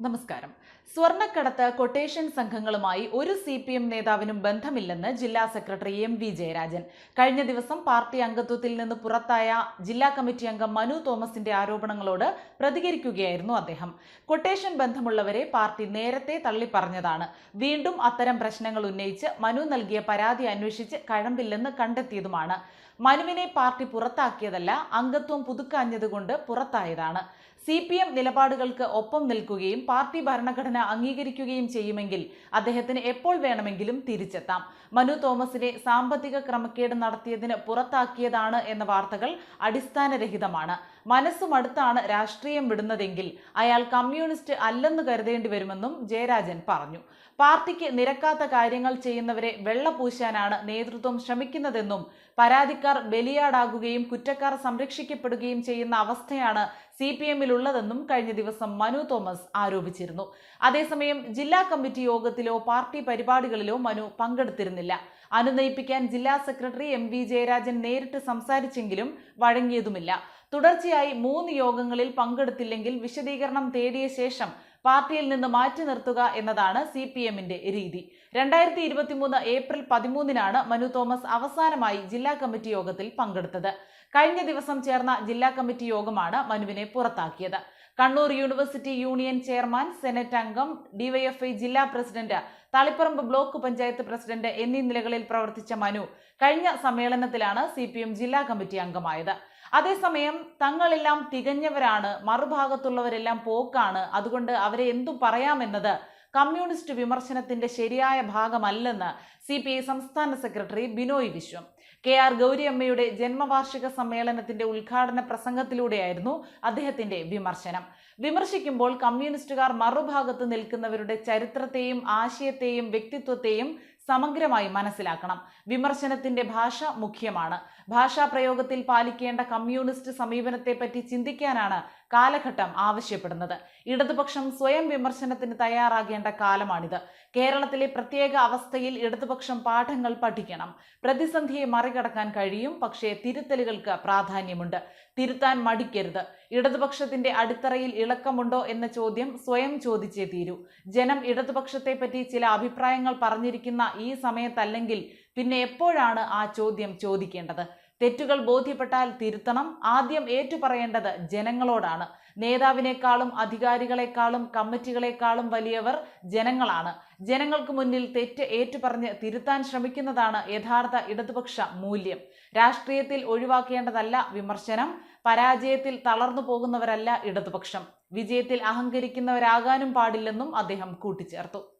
നമസ്കാരം. സ്വർണക്കടത്ത് കൊട്ടേഷൻ സംഘങ്ങളുമായി ഒരു സി പി എം നേതാവിനും ബന്ധമില്ലെന്ന് ജില്ലാ സെക്രട്ടറി എം വി ജയരാജൻ. കഴിഞ്ഞ ദിവസം പാർട്ടി അംഗത്വത്തിൽ നിന്ന് പുറത്തായ ജില്ലാ കമ്മിറ്റി അംഗം മനു തോമസിന്റെ ആരോപണങ്ങളോട് പ്രതികരിക്കുകയായിരുന്നു അദ്ദേഹം. കൊട്ടേഷൻ ബന്ധമുള്ളവരെ പാർട്ടി നേരത്തെ തള്ളിപ്പറഞ്ഞതാണ്. വീണ്ടും അത്തരം പ്രശ്നങ്ങൾ ഉന്നയിച്ച് മനു നൽകിയ പരാതി അന്വേഷിച്ച് കഴമ്പില്ലെന്ന് കണ്ടെത്തിയതുമാണ്. മനുവിനെ പാർട്ടി പുറത്താക്കിയതല്ല അംഗത്വം പുതുക്കാഞ്ഞതുകൊണ്ട് പുറത്തായതാണ്. സി പി എം നിലപാടുകൾക്ക് ഒപ്പം നിൽക്കുകയും പാർട്ടി ഭരണഘടന അംഗീകരിക്കുകയും ചെയ്യുമെങ്കിൽ അദ്ദേഹത്തിന് എപ്പോൾ വേണമെങ്കിലും തിരിച്ചെത്താം. മനു തോമസിനെ സാമ്പത്തിക ക്രമക്കേട് നടത്തിയതിന് പുറത്താക്കിയതാണ് എന്ന വാർത്തകൾ അടിസ്ഥാനരഹിതമാണ്. മനസ്സുമടുത്താണ് രാഷ്ട്രീയം വിടുന്നതെങ്കിൽ അയാൾ കമ്മ്യൂണിസ്റ്റ് അല്ലെന്ന് കരുതേണ്ടി വരുമെന്നും ജയരാജൻ പറഞ്ഞു. പാർട്ടിക്ക് നിരക്കാത്ത കാര്യങ്ങൾ ചെയ്യുന്നവരെ വെള്ളപൂശാനാണ് നേതൃത്വം ശ്രമിക്കുന്നതെന്നും പരാതിക്കാർ ബലിയാടാകുകയും കുറ്റക്കാർ സംരക്ഷിക്കപ്പെടുകയും ചെയ്യുന്ന അവസ്ഥയാണ് സി പി എമ്മിലുള്ളതെന്നും കഴിഞ്ഞ ദിവസം മനു തോമസ് ആരോപിച്ചിരുന്നു. അതേസമയം ജില്ലാ കമ്മിറ്റി യോഗത്തിലോ പാർട്ടി പരിപാടികളിലോ മനു പങ്കെടുത്തിരുന്നില്ല. അനുനയിപ്പിക്കാൻ ജില്ലാ സെക്രട്ടറി എം വി ജയരാജൻ നേരിട്ട് സംസാരിച്ചെങ്കിലും വഴങ്ങിയതുമില്ല. തുടർച്ചയായി മൂന്ന് യോഗങ്ങളിൽ പങ്കെടുത്തില്ലെങ്കിൽ വിശദീകരണം തേടിയ ശേഷം പാർട്ടിയിൽ നിന്ന് മാറ്റി നിർത്തുക എന്നതാണ് സി പി എമ്മിന്റെ രീതി. രണ്ടായിരത്തി ഇരുപത്തിമൂന്ന് ഏപ്രിൽ പതിമൂന്നിനാണ് മനു തോമസ് അവസാനമായി ജില്ലാ കമ്മിറ്റി യോഗത്തിൽ പങ്കെടുത്തത്. കഴിഞ്ഞ ദിവസം ചേർന്ന ജില്ലാ കമ്മിറ്റി യോഗമാണ് മനുവിനെ പുറത്താക്കിയത്. Kannur university union chairman senate അംഗം ഡിവൈഎഫ്ഐ ജില്ലാ president Taliparamba block panchayat president എന്നീ നിലകളിൽ പ്രവർത്തിച്ച മനു കഴിഞ്ഞ സമ്മേളനത്തിലാണ് സി ജില്ലാ കമ്മിറ്റി അംഗമായത്. അതേസമയം തങ്ങളെല്ലാം തികഞ്ഞവരാണ് മറുഭാഗത്തുള്ളവരെല്ലാം പോക്കാണ്. അതുകൊണ്ട് അവരെ എന്തു പറയാമെന്നത് കമ്മ്യൂണിസ്റ്റ് വിമർശനത്തിന്റെ ശരിയായ ഭാഗമല്ലെന്ന് സി സംസ്ഥാന secretary Binoy Viswam. K R ഗൗരിയമ്മയുടെ ജന്മവാർഷിക സമ്മേളനത്തിന്റെ ഉദ്ഘാടന പ്രസംഗത്തിലൂടെയായിരുന്നു അദ്ദേഹത്തിന്റെ വിമർശനം. വിമർശിക്കുമ്പോൾ കമ്മ്യൂണിസ്റ്റുകാർ മറുഭാഗത്ത് നിൽക്കുന്നവരുടെ ചരിത്രത്തെയും ആശയത്തെയും വ്യക്തിത്വത്തെയും സമഗ്രമായി മനസ്സിലാക്കണം. വിമർശനത്തിന്റെ ഭാഷ മുഖ്യമാണ്. ഭാഷാ പ്രയോഗത്തിൽ പാലിക്കേണ്ട കമ്മ്യൂണിസ്റ്റ് സമീപനത്തെപ്പറ്റി ചിന്തിക്കാനാണ് കാലഘട്ടം ആവശ്യപ്പെടുന്നത്. ഇടതുപക്ഷം സ്വയം വിമർശനത്തിന് തയ്യാറാകേണ്ട കാലമാണിത്. കേരളത്തിലെ പ്രത്യേക അവസ്ഥയിൽ ഇടതുപക്ഷം പാഠങ്ങൾ പഠിക്കണം. പ്രതിസന്ധിയെ മറികടക്കാൻ കഴിയും പക്ഷേ തിരുത്തലുകൾക്ക് പ്രാധാന്യമുണ്ട്. തിരുത്താൻ മടിക്കരുത്. ഇടതുപക്ഷത്തിന്റെ അടിത്തറയിൽ ഇളക്കമുണ്ടോ എന്ന ചോദ്യം സ്വയം ചോദിച്ചേ തീരൂ. ജനം ഇടതുപക്ഷത്തെ പറ്റി ചില അഭിപ്രായങ്ങൾ പറഞ്ഞിരിക്കുന്ന ഈ സമയത്തല്ലെങ്കിൽ പിന്നെ എപ്പോഴാണ് ആ ചോദ്യം ചോദിക്കേണ്ടത്? തെറ്റുകൾ ബോധ്യപ്പെട്ടാൽ തിരുത്തണം. ആദ്യം ഏറ്റുപറയേണ്ടത് ജനങ്ങളോടാണ്. നേതാവിനേക്കാളും അധികാരികളെക്കാളും കമ്മിറ്റികളെക്കാളും വലിയവർ ജനങ്ങളാണ്. ജനങ്ങൾക്ക് മുന്നിൽ തെറ്റ് ഏറ്റുപറഞ്ഞ് തിരുത്താൻ ശ്രമിക്കുന്നതാണ് യഥാർത്ഥ ഇടതുപക്ഷ മൂല്യം. രാഷ്ട്രീയത്തിൽ ഒഴിവാക്കേണ്ടതല്ല വിമർശനം. പരാജയത്തിൽ തളർന്നു പോകുന്നവരല്ല ഇടതുപക്ഷം. വിജയത്തിൽ അഹങ്കരിക്കുന്നവരാകാനും പാടില്ലെന്നും അദ്ദേഹം കൂട്ടിച്ചേർത്തു.